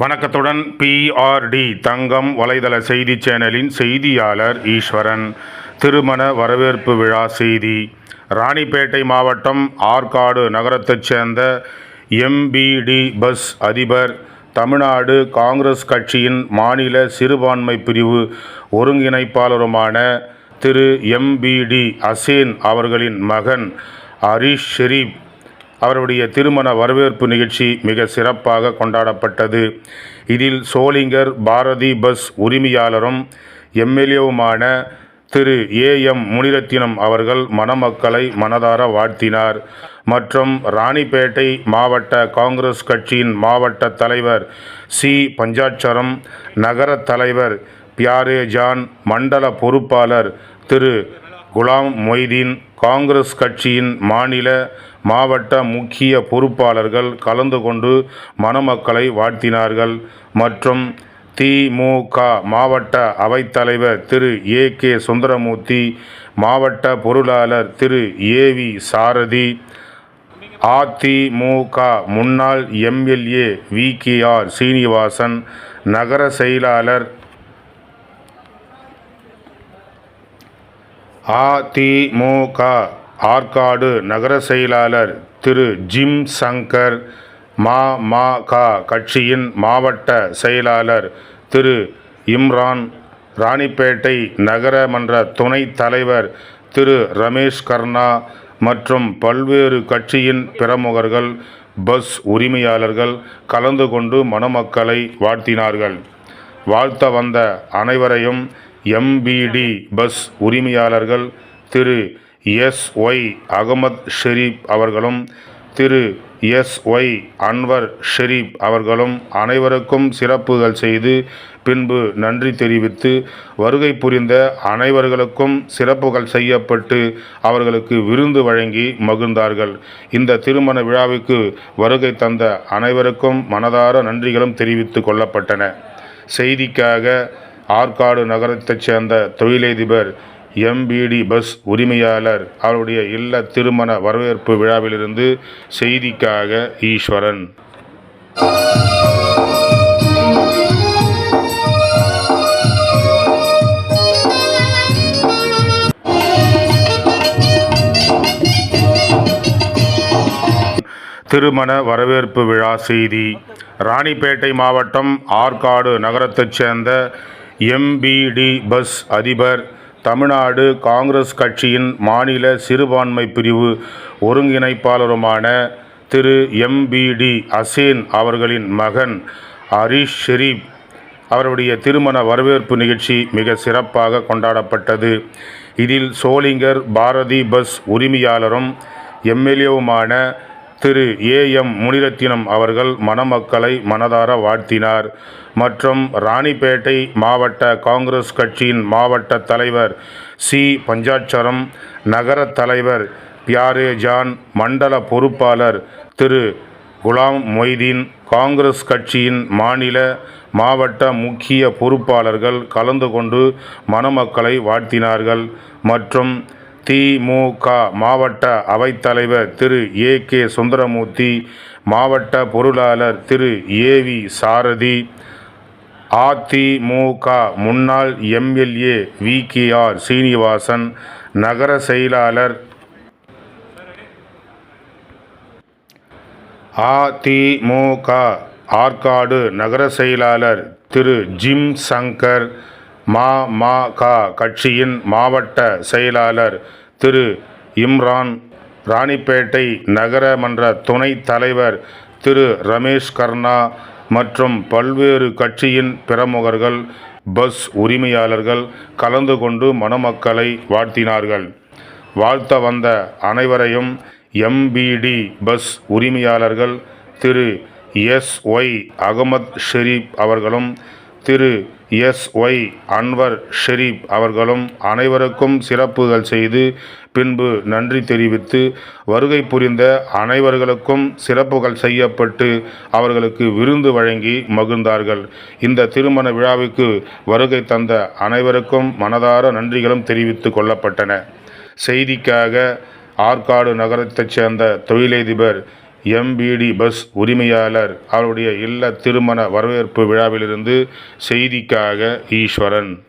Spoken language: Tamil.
வணக்கத்துடன் பிஆர்டி தங்கம் வலைதள செய்தி சேனலின் செய்தியாளர் ஈஸ்வரன். திருமண வரவேற்பு விழா செய்தி. ராணிப்பேட்டை மாவட்டம் ஆற்காடு நகரத்தைச் சேர்ந்த எம்பிடி பஸ் அதிபர் தமிழ்நாடு காங்கிரஸ் கட்சியின் மாநில சிறுபான்மை பிரிவு ஒருங்கிணைப்பாளருமான திரு எம்பிடி அசேன் அவர்களின் மகன் ஹரீஷ் ஷெரீப் அவருடைய திருமண வரவேற்பு நிகழ்ச்சி மிக சிறப்பாக கொண்டாடப்பட்டது. இதில் சோளிங்கர் பாரதி பஸ் உரிமையாளரும் எம்எல்ஏவுமான திரு. ஏ. எம். முனிரத்தினம் அவர்கள் மணமக்களை மனதார வாழ்த்தினார். மற்றும் ராணிப்பேட்டை மாவட்ட காங்கிரஸ் கட்சியின் மாவட்ட தலைவர் சி. பஞ்சாட்சரம் நகர தலைவர் பியாரே ஜான் மண்டல பொறுப்பாளர் திரு. குலாம் மொய்தீன் காங்கிரஸ் கட்சியின் மாநில மாவட்ட முக்கிய பொறுப்பாளர்கள் கலந்து கொண்டு மணமக்களை வாழ்த்தினார்கள். மற்றும் திமுக மாவட்ட அவைத்தலைவர் திரு ஏ கே சுந்தரமூர்த்தி மாவட்ட பொருளாளர் திரு ஏவி சாரதி அதிமுக முன்னாள் MLA V K R Srinivasan நகர செயலாளர் அதிமுக ஆற்காடு நகர செயலாளர் திரு ஜிம் சங்கர் மமக கட்சியின் மாவட்ட செயலாளர் திரு இம்ரான் ராணிப்பேட்டை நகரமன்ற துணைத் தலைவர் திரு ரமேஷ் கர்ணா மற்றும் பல்வேறு கட்சியின் பிரமுகர்கள் பஸ் உரிமையாளர்கள் கலந்து கொண்டு மணமக்களை வாழ்த்தினார்கள். வாழ்த்த வந்த அனைவரையும் எம்பிடி பஸ் உரிமையாளர்கள் திரு எஸ் ஒய் அகமத் ஷெரீப் அவர்களும் திரு எஸ் ஒய் அன்வர் ஷெரீப் அவர்களும் அனைவருக்கும் சிறப்புகள் செய்து பின்பு நன்றி தெரிவித்து வருகை புரிந்த அனைவர்களுக்கும் சிறப்புகள் செய்யப்பட்டு அவர்களுக்கு விருந்து வழங்கி மகிழ்ந்தார்கள். இந்த திருமண விழாவுக்கு வருகை தந்த அனைவருக்கும் மனதார நன்றிகளும் தெரிவித்து கொள்ளப்பட்டன. செய்திக்காக ஆற்காடு நகரத்தைச் சேர்ந்த தொழிலதிபர் எம்பிடி பஸ் உரிமையாளர். அவருடைய இல்ல திருமண வரவேற்பு விழாவிலிருந்து செய்திக்காக ஈஸ்வரன். திருமண வரவேற்பு விழா செய்தி. ராணிப்பேட்டை மாவட்டம் ஆற்காடு நகரத்தைச் சேர்ந்த எம்பிடி பஸ் அதிபர் தமிழ்நாடு காங்கிரஸ் கட்சியின் மாநில சிறுபான்மை பிரிவு ஒருங்கிணைப்பாளருமான திரு எம்பிடி அசேன் அவர்களின் மகன் ஹரீஷ் ஷெரீப் அவருடைய திருமண வரவேற்பு நிகழ்ச்சி மிக சிறப்பாக கொண்டாடப்பட்டது. இதில் சோளிங்கர் பாரதி பஸ் உரிமையாளரும் எம்எல்ஏவுமான திரு ஏ எம் முனிரத்தினம் அவர்கள் மணமக்களை மனதார வாழ்த்தினார். மற்றும் ராணிப்பேட்டை மாவட்ட காங்கிரஸ் கட்சியின் மாவட்ட தலைவர் சி. பஞ்சாட்சரம் நகர தலைவர் பியாரே ஜான் மண்டல பொறுப்பாளர் திரு. குலாம் மொய்தீன் காங்கிரஸ் கட்சியின் மாநில மாவட்ட முக்கிய பொறுப்பாளர்கள் கலந்து கொண்டு மணமக்களை வாழ்த்தினார்கள். மற்றும் திமுக மாவட்ட அவைத்தலைவர் திரு ஏ கே சுந்தரமூர்த்தி மாவட்ட பொருளாளர் திரு ஏவி சாரதி அதிமுக முன்னாள் MLA V K R Srinivasan நகர செயலாளர் அதிமுக ஆற்காடு நகர செயலாளர் திரு ஜிம் சங்கர் மா மா கா கட்சியின் மாவட்ட செயலாளர் திரு இம்ரான் ராணிப்பேட்டை நகரமன்ற துணைத் தலைவர் திரு ரமேஷ் கர்ணா மற்றும் பல்வேறு கட்சியின் பிரமுகர்கள் பஸ் உரிமையாளர்கள் கலந்து கொண்டு மணமக்களை வாழ்த்தினார்கள். வாழ்த்த வந்த அனைவரையும் எம்பிடி பஸ் உரிமையாளர்கள் திரு எஸ் ஒய் அகமத் ஷெரீப் அவர்களும் திரு எஸ் ஒய் அன்வர் ஷெரீப் அவர்களும் அனைவருக்கும் சிறப்புகள் செய்து பின்பு நன்றி தெரிவித்து வருகை புரிந்த அனைவர்களுக்கும் சிறப்புகள் செய்யப்பட்டு அவர்களுக்கு விருந்து வழங்கி மகிழ்ந்தார்கள். இந்த திருமண விழாவுக்கு வருகை தந்த அனைவருக்கும் மனதார நன்றிகளும் தெரிவித்து கொள்ளப்பட்டன. செய்திக்காக ஆற்காடு நகரத்தைச் சேர்ந்த தொழிலதிபர் எம்பிடி பஸ் உரிமையாளர். அவருடைய இல்ல திருமண வரவேற்பு விழாவிலிருந்து செய்திக்காக ஈஸ்வரன்.